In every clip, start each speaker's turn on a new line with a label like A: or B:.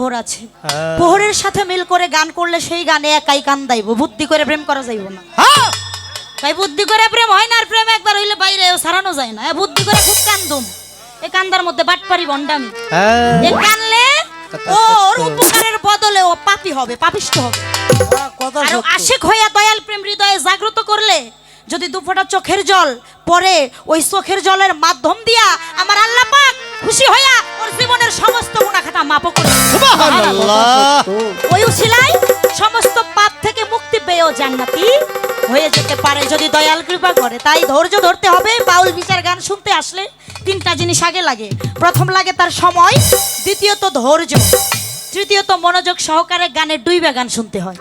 A: পোহর আছে। পোহরের সাথে মিল করে গান করলে সেই গানে একাই কান দাইব। বুদ্ধি করে প্রেম করা যাইব না। তাই বুদ্ধি করে প্রেম হয় না আর প্রেম একবার হইলে বাইরে সারানো যায় না। বুদ্ধি করে খুব কান্দুম। এই কান্দার মধ্যে বাটপারি বন্ডামি। এ কানলে ওর উপকারের বদলে ও পাপি হবে পাপিষ্ট হবে। আর আশেক হইয়া দয়াল প্রেম হৃদয়ে জাগ্রত করলে যদি দুফোঁটা চোখের জল পরে ওই চোখের জলের মাধ্যম দিয়া আমার আল্লাহ পাক খুশি হইয়া ওর জীবনের সমস্ত গুণাখাতা মাপ করে
B: সুবহানাল্লাহ।
A: ওই উসিলাই সমস্ত পাপ থেকে মুক্তি পেয়েও জান্নাতি হয়ে যেতে পারে। যদি দয়াল কৃপা করে তাই ধৈর্য ধরতে হবে। বাউল বিচার গান শুনতে আসলে তিনটা জিনিস আগে লাগে। প্রথম লাগে তার সময় দ্বিতীয়ত ধৈর্য তৃতীয়ত মনোযোগ সহকারে গানের ডুইবে গান শুনতে হয়।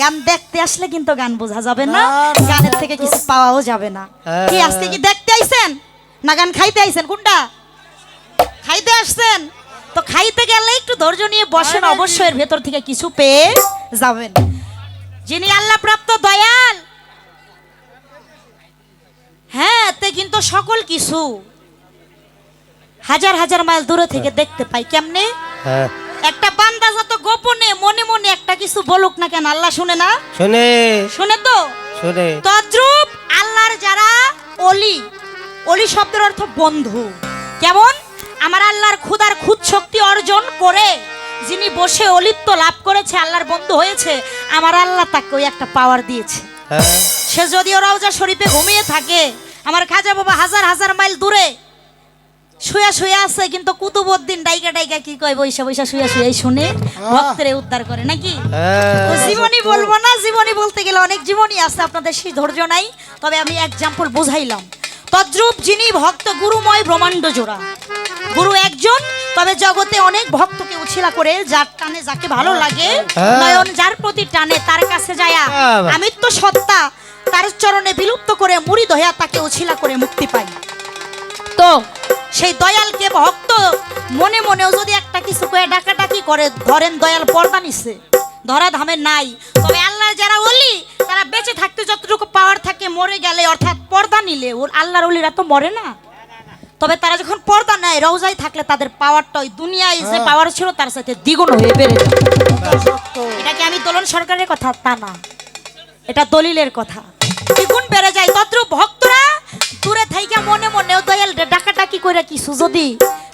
A: গান দেখতে আসলে কিন্তু গান বোঝা যাবে না গানের থেকে কিছু পাওয়াও যাবে না।
B: হ্যাঁ।
A: কি আজকে কি দেখতে আইছেন? না গান খাইতে আইছেন? কোনটা? খাইতে আসছেন? তো খাইতে গেলে একটু ধৈর্য নিয়ে বসেন অবশ্যই এর ভেতর থেকে কিছু পেয়ে যাবেন। যিনি আল্লাহ প্রাপ্ত দয়াল। হ্যাঁ তে কিন্তু সকল কিছু। হাজার হাজার মাইল দূরে থেকে দেখতে পাই কেমনে?
B: হ্যাঁ।
A: গোপনে মনে মনে একটা কিছু বলুক না কেন? আল্লাহ শুনে না?
B: শুনে।
A: শুনে তো?
B: শুনে।
A: তদ্রূপ আল্লাহর যারা অলি অলি শব্দের অর্থ বন্ধু। কেমন? আমার আল্লাহর ক্ষুদার খুদ শক্তি অর্জন করে যিনি বসে অলিত্ব লাভ করেছে আল্লাহর বন্ধু হয়েছে আমার আল্লাহ তাকে ওই একটা পাওয়ার দিয়েছে।
B: হ্যাঁ।
A: সে যদিও রওজা শরীফে ঘুমিয়ে থাকে আমার খাজা বাবা হাজার হাজার মাইল দূরে শুয়া শুয়া আছে কিন্তু কুতুবুদ্দিন ডাইকা ডাইকা কি কয় বৈশা বৈশা শুয়া শুয়াই শুনে ভক্তরে উদ্ধার করে নাকি
B: হ্যাঁ।
A: জীবনী বলব না জীবনী বলতে গেলে অনেক জীবনী আছে আপনাদের সেই ধৈর্য নাই তবে আমি এক্সাম্পল বুঝাইলাম তদ্রূপ যিনি ভক্ত গুরুময় ব্রহ্মাণ্ড জোড়া গুরু একজন তবে জগতে অনেক ভক্তকে উছিলা করে যার টানে যাকে ভালো লাগে
B: হ্যাঁ।
A: নয়ন যার প্রতি টানে তার কাছে যায়া
B: হ্যাঁ।
A: আমি তো সত্তা তার চরণে বিলুপ্ত করে মুড়ি দয়া তাকে উছিলা করে মুক্তি পাই তো সেই দয়ালকে ভক্ত মনে মনেও যদি একটা কিছু করে ডাকাডাকি করে ধরেন দয়াল পর্দা নিছে ধরা ধামে নাই তবে আল্লাহর যারা অলি তারা বেঁচে থাকতে যতটুকু পাওয়ার থাকে মরে গেলে অর্থাৎ পর্দা নিলে ওর আল্লাহর অলিরা তো মরে না। তবে তারা যখন পর্দা নেয় রওজায় থাকলে তাদের পাওয়ারটা ওই দুনিয়ায় যে পাওয়ার ছিল তার সাথে দ্বিগুণ হয়ে বেড়ে এটা কি আমি দোলন সরকারের কথা? তা না। এটা দলিলের কথা। দ্বিগুণ বেড়ে যায় তত্র ভক্তরা থাইকা মনে মনেও দয়াল ডাকাডাকি করে কিছু যদি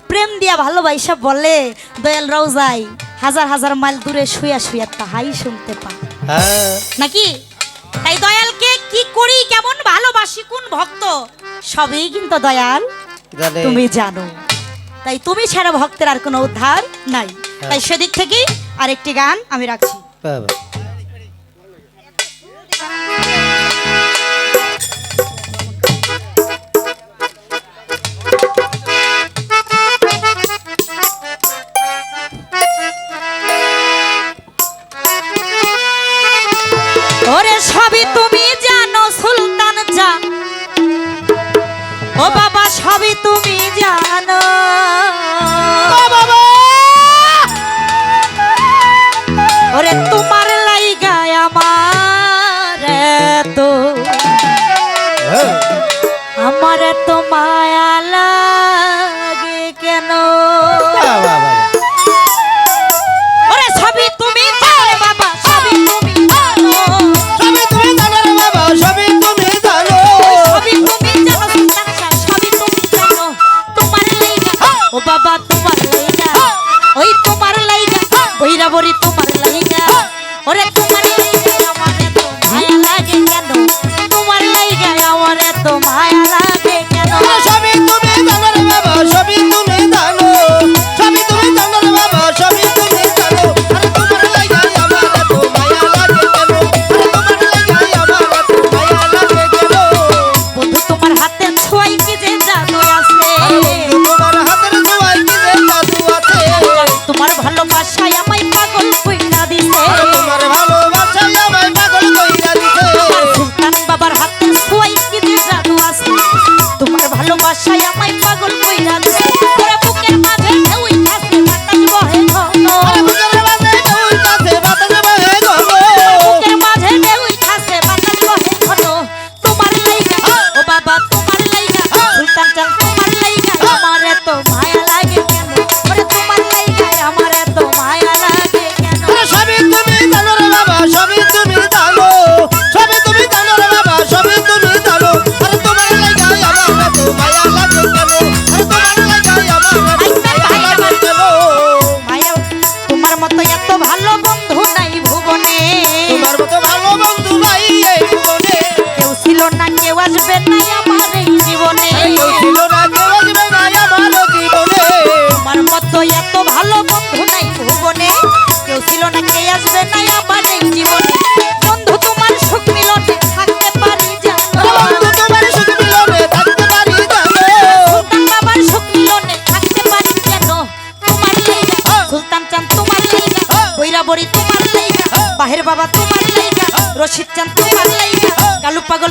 A: প্রেম দিয়া ভালোবাসা বলে দয়াল রওজাই হাজার হাজার মাইল দূরে শুয়া শুয়া তাহাই শুনতে পা
B: হ্যাঁ।
A: নাকি? তাই দয়ালকে কি করি কেমন ভালোবাসি কোন ভক্ত? সবই কিন্তু দয়াল তুমি জানো। তাই তুমি ছাড়া ভক্তের আর কোনো উদ্ধার নাই। তাই সেদিক থেকেই আরেকটি গান আমি রাখছি।
B: বাবা।
A: লাইগা ওরে তোমার মতো এত ভালো বন্ধু নাই ভুবনে। কেউ ছিল না কে আসবে না আবার এই জীবনে। বন্ধু তোমার সুখ মিলনে থাকতে পারি জানো বাবা তোমার লাইগা রশিদ চান তোমার লাইগা কালু পাগল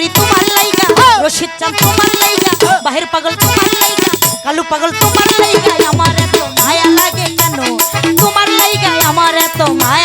A: করি তোমার লাইগা, রশিদ চান তোমার লাইগা, বাহির পাগল তোমার লাইগা, কালু পাগল তোমার লাইগা, আমার এত মায়া লাগে কেন তোমার লাইগা আমার এত মায়া